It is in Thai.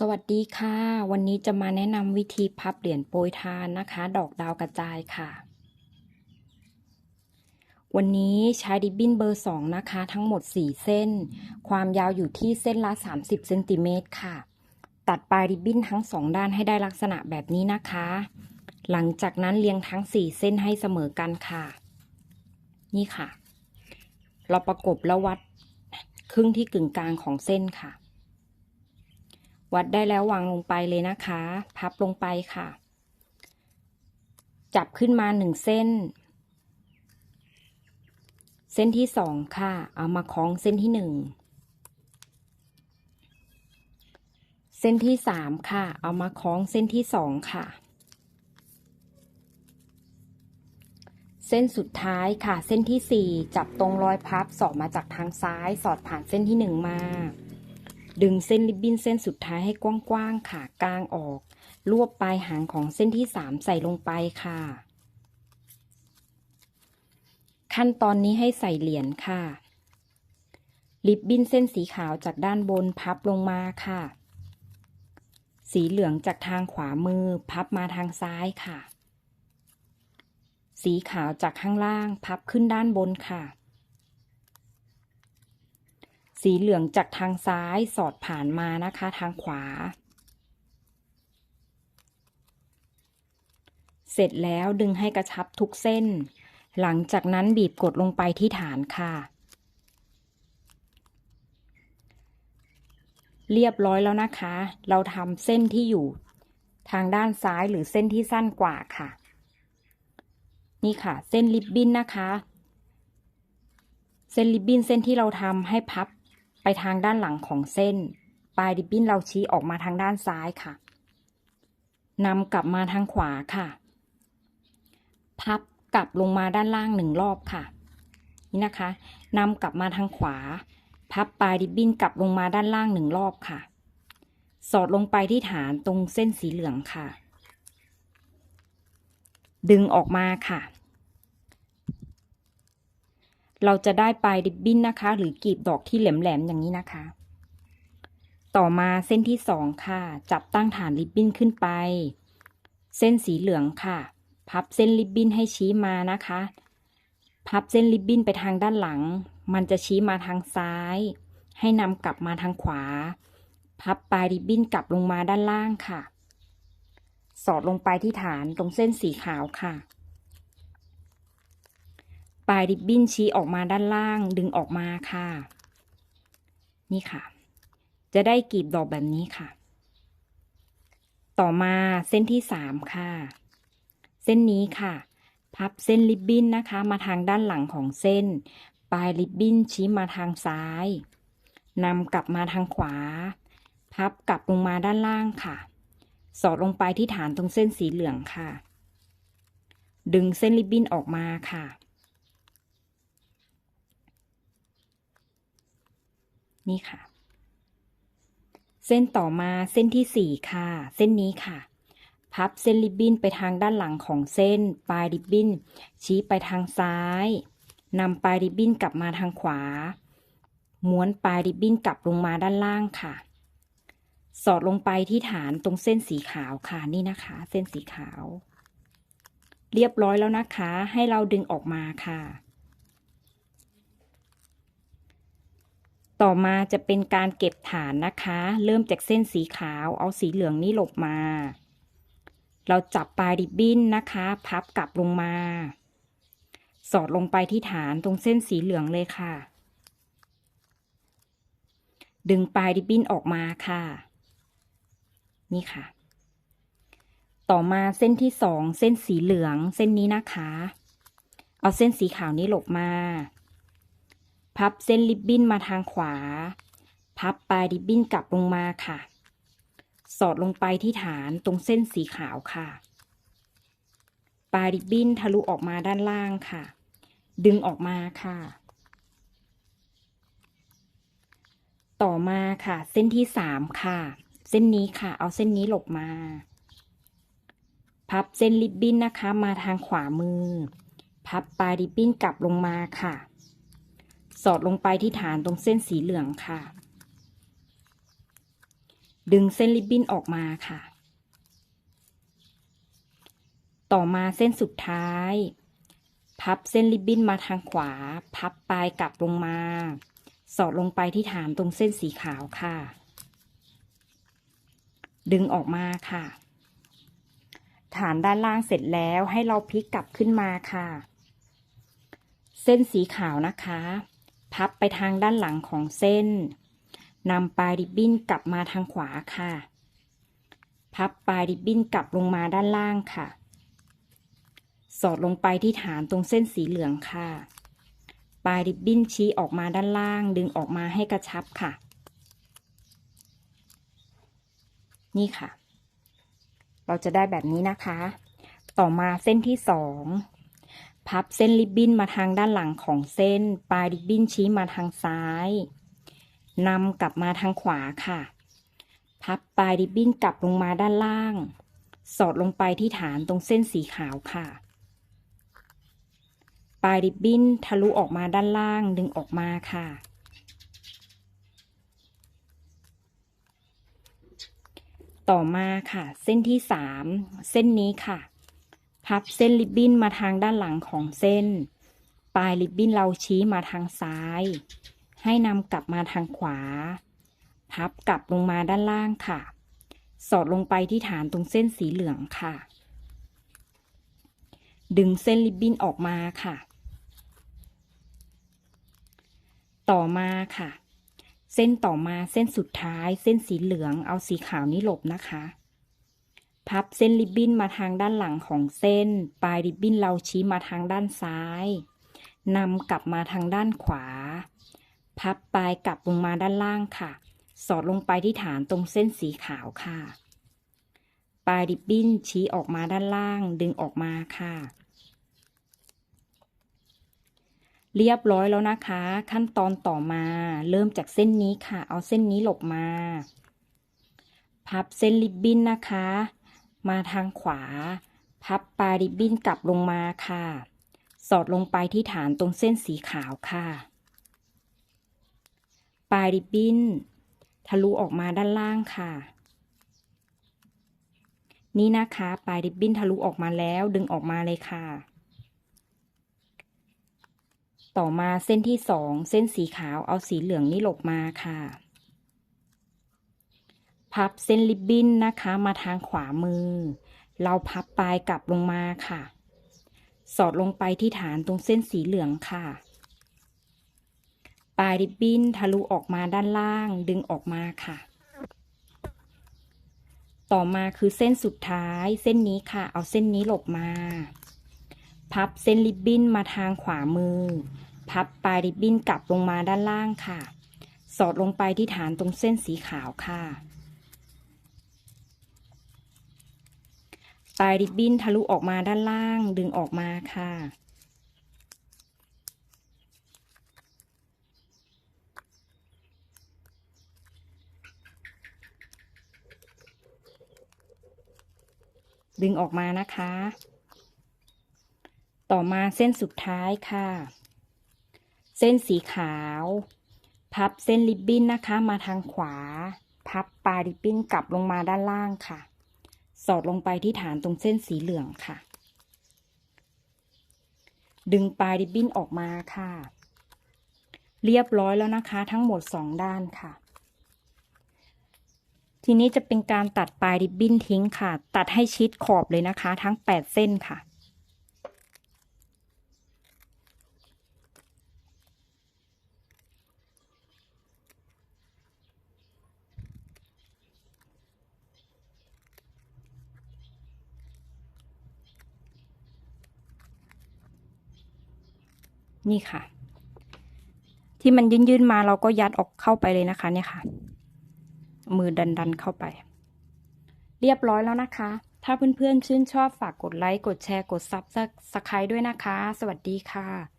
สวัสดีค่ะ วันนี้จะมาแนะนำวิธีพับเหรียญโปรยทานนะคะ ดอกดาวกระจายค่ะ วันนี้ใช้ริบบิ้นเบอร์ 2 นะคะ ทั้งหมด 4 เส้น ความยาวอยู่ที่เส้นละ 30เซนติเมตรค่ะ ตัดปลายริบบิ้นทั้ง 2 ด้านให้ได้ลักษณะแบบนี้นะคะ หลังจากนั้นเรียงทั้ง 4 เส้นให้เสมอกันค่ะ นี่ค่ะ เราประกบแล้ววัดครึ่งที่กึ่งกลางของเส้นค่ะ วัดได้แล้ววางลงไปเลยนะคะ พับลงไปค่ะ จับขึ้นมาหนึ่งเส้น เส้นที่สองค่ะ เอามาคล้องเส้นที่หนึ่งเส้นที่สามค่ะ เอามาคล้องเส้นที่สองค่ะ เส้นสุดท้ายค่ะ เส้นที่สี่จับตรงรอยพับสอดมาจากทางซ้าย สอดผ่านเส้นที่หนึ่งมา ดึงเส้นริบบิ้นเส้นสุดท้ายให้กว้างๆค่ะกลางออก รวบปลายหางของเส้นที่สามใส่ลงไปค่ะ ขั้นตอนนี้ให้ใส่เหรียญค่ะ ริบบิ้นเส้นสีขาวจากด้านบนพับลงมาค่ะ สีเหลืองจากทางขวามือพับมาทางซ้ายค่ะ สีขาวจากข้างล่างพับขึ้นด้านบนค่ะ สีเหลืองจากทางซ้ายสอดผ่านมานะคะทางขวา เสร็จแล้วดึงให้กระชับทุกเส้น หลังจากนั้นบีบกดลงไปที่ฐานค่ะ เรียบร้อยแล้วนะคะ เราทำเส้นที่อยู่ทางด้านซ้ายหรือเส้นที่สั้นกว่าค่ะ นี่ค่ะ เส้นริบบิ้นนะคะ เส้นริบบิ้นเส้นที่เราทำให้พับ ไปทางด้านหลังของเส้น ปลายริบบิ้นเราชี้ออกมาทางด้านซ้ายค่ะนำกลับมาทางขวาค่ะ พับกลับลงมาด้านล่างหนึ่งรอบค่ะ นี่นะคะนำกลับมาทางขวา พับปลายริบบิ้นกลับลงมาด้านล่างหนึ่งรอบค่ะ สอดลงไปที่ฐานตรงเส้นสีเหลืองค่ะ ดึงออกมาค่ะ เราจะได้ปลายริบบิ้นนะคะ หรือกีบดอกที่แหลมๆอย่างนี้นะคะ ต่อมาเส้นที่สองค่ะ จับตั้งฐานริบบิ้นขึ้นไป เส้นสีเหลืองค่ะ พับเส้นริบบิ้นให้ชี้มานะคะ พับเส้นริบบิ้นไปทางด้านหลัง มันจะชี้มาทางซ้าย ให้นำกลับมาทางขวา พับปลายริบบิ้นกลับลงมาด้านล่างค่ะ สอดลงไปที่ฐานตรงเส้นสีขาวค่ะ ปลายริบบิ้นชี้ออกมาด้านล่างดึงออกมาค่ะ นี่ค่ะ จะได้กลีบดอกแบบนี้ค่ะ ต่อมาเส้นที่สามค่ะ เส้นนี้ค่ะ พับเส้นริบบิ้นนะคะ มาทางด้านหลังของเส้น ปลายริบบิ้นชี้มาทางซ้ายนำกลับมาทางขวา พับกลับลงมาด้านล่างค่ะ สอดลงไปที่ฐานตรงเส้นสีเหลืองค่ะ ดึงเส้นริบบิ้นออกมาค่ะ นี่ค่ะ เส้นต่อมาเส้นที่สี่ค่ะ เส้นนี้ค่ะ พับเส้นริบบิ้นไปทางด้านหลังของเส้น ปลายริบบิ้น ชี้ไปทางซ้ายนำปลายริบบิ้นกลับมาทางขวา ม้วนปลายริบบิ้นกลับลงมาด้านล่างค่ะ สอดลงไปที่ฐานตรงเส้นสีขาวค่ะนี่นะคะ เส้นสีขาว เรียบร้อยแล้วนะคะ ให้เราดึงออกมาค่ะ ต่อมาจะเป็นการเก็บฐานนะคะ เริ่มจากเส้นสีขาว เอาสีเหลืองนี่หลบมา เราจับปลายริบบิ้นนะคะ พับกลับลงมา สอดลงไปที่ฐานตรงเส้นสีเหลืองเลยค่ะ ดึงปลายริบบิ้นออกมาค่ะ นี่ค่ะ ต่อมาเส้นที่สองเส้นสีเหลืองเส้นนี้นะคะ เอาเส้นสีขาวนี้หลบมา พับเส้นริบบิ้นมาทางขวา พับปลายริบบิ้นกลับลงมาค่ะ สอดลงไปที่ฐานตรงเส้นสีขาวค่ะ ปลายริบบิ้นทะลุออกมาด้านล่างค่ะ ดึงออกมาค่ะ ต่อมาค่ะ เส้นที่สามค่ะ เส้นนี้ค่ะ เอาเส้นนี้หลบมา พับเส้นริบบิ้นนะคะ มาทางขวามือ พับปลายริบบิ้นกลับลงมาค่ะ สอดลงไปที่ฐานตรงเส้นสีเหลืองค่ะ ดึงเส้นริบบิ้นออกมาค่ะ ต่อมาเส้นสุดท้าย พับเส้นริบบิ้นมาทางขวา พับปลายกลับลงมา สอดลงไปที่ฐานตรงเส้นสีขาวค่ะ ดึงออกมาค่ะ ฐานด้านล่างเสร็จแล้วให้เราพลิกกลับขึ้นมาค่ะเส้นสีขาวนะคะ พับไปทางด้านหลังของเส้นนำปลายริบบิ้นกลับมาทางขวาค่ะ พับปลายริบบิ้นกลับลงมาด้านล่างค่ะ สอดลงไปที่ฐานตรงเส้นสีเหลืองค่ะ ปลายริบบิ้นชี้ออกมาด้านล่าง ดึงออกมาให้กระชับค่ะ นี่ค่ะ เราจะได้แบบนี้นะคะ ต่อมาเส้นที่สอง พับเส้นริบบิ้นมาทางด้านหลังของเส้น ปลายริบบิ้นชี้มาทางซ้ายนำกลับมาทางขวาค่ะ พับปลายริบบิ้นกลับลงมาด้านล่าง สอดลงไปที่ฐานตรงเส้นสีขาวค่ะ ปลายริบบิ้นทะลุออกมาด้านล่างดึงออกมาค่ะ ต่อมาค่ะ เส้นที่สามเส้นนี้ค่ะ พับเส้นริบบิ้นมาทางด้านหลังของเส้น ปลายริบบิ้นเราชี้มาทางซ้าย ให้นำกลับมาทางขวา พับกลับลงมาด้านล่างค่ะ สอดลงไปที่ฐานตรงเส้นสีเหลืองค่ะ ดึงเส้นริบบิ้นออกมาค่ะ ต่อมาค่ะ เส้นต่อมาเส้นสุดท้าย เส้นสีเหลืองเอาสีขาวนี้หลบนะคะ พับเส้นริบบิ้นมาทางด้านหลังของเส้น ปลายริบบิ้นเราชี้มาทางด้านซ้ายนำกลับมาทางด้านขวา พับปลายกลับลงมาด้านล่างค่ะ สอดลงไปที่ฐานตรงเส้นสีขาวค่ะ ปลายริบบิ้นชี้ออกมาด้านล่างดึงออกมาค่ะ เรียบร้อยแล้วนะคะ ขั้นตอนต่อมาเริ่มจากเส้นนี้ค่ะ เอาเส้นนี้หลบมา พับเส้นริบบิ้นนะคะ มาทางขวา พับปลายริบบิ้นกลับลงมาค่ะ สอดลงไปที่ฐานตรงเส้นสีขาวค่ะ ปลายริบบิ้น ทะลุออกมาด้านล่างค่ะ นี่นะคะ ปลายริบบิ้นทะลุออกมาแล้วดึงออกมาเลยค่ะ ต่อมาเส้นที่สองเส้นสีขาวเอาสีเหลืองนี่หลบมาค่ะ พับเส้นริบบิ้นนะคะมาทางขวามือ เราพับปลายกลับลงมาค่ะ สอดลงไปที่ฐานตรงเส้นสีเหลืองค่ะ ปลายริบบิ้นทะลุออกมาด้านล่างดึงออกมาค่ะ ต่อมาคือเส้นสุดท้ายเส้นนี้ค่ะ เอาเส้นนี้หลบมา พับเส้นริบบิ้นมาทางขวามือ พับปลายริบบิ้นกลับลงมาด้านล่างค่ะ สอดลงไปที่ฐานตรงเส้นสีขาวค่ะ ปลายริบบิ้นทะลุออกมาด้านล่างดึงออกมาค่ะ ดึงออกมานะคะ ต่อมาเส้นสุดท้ายค่ะ เส้นสีขาว พับเส้นริบบิ้นนะคะมาทางขวา พับปลายริบบิ้นกลับลงมาด้านล่างค่ะ สอดลงไปที่ฐานตรงเส้นสีเหลืองค่ะ ดึงปลายริบบิ้นออกมาค่ะ เรียบร้อยแล้วนะคะ ทั้งหมดสองด้านค่ะ ทีนี้จะเป็นการตัดปลายริบบิ้นทิ้งค่ะ ตัดให้ชิดขอบเลยนะคะ ทั้งแปดเส้นค่ะ นี่ค่ะ ที่มันยื่นๆมาเราก็ยัดออกเข้าไปเลยนะคะเนี่ยค่ะ มือดันๆเข้าไป เรียบร้อยแล้วนะคะ ถ้าเพื่อนๆชื่นชอบฝากกดไลค์กดแชร์กดซับสไครต์ด้วยนะคะ สวัสดีค่ะ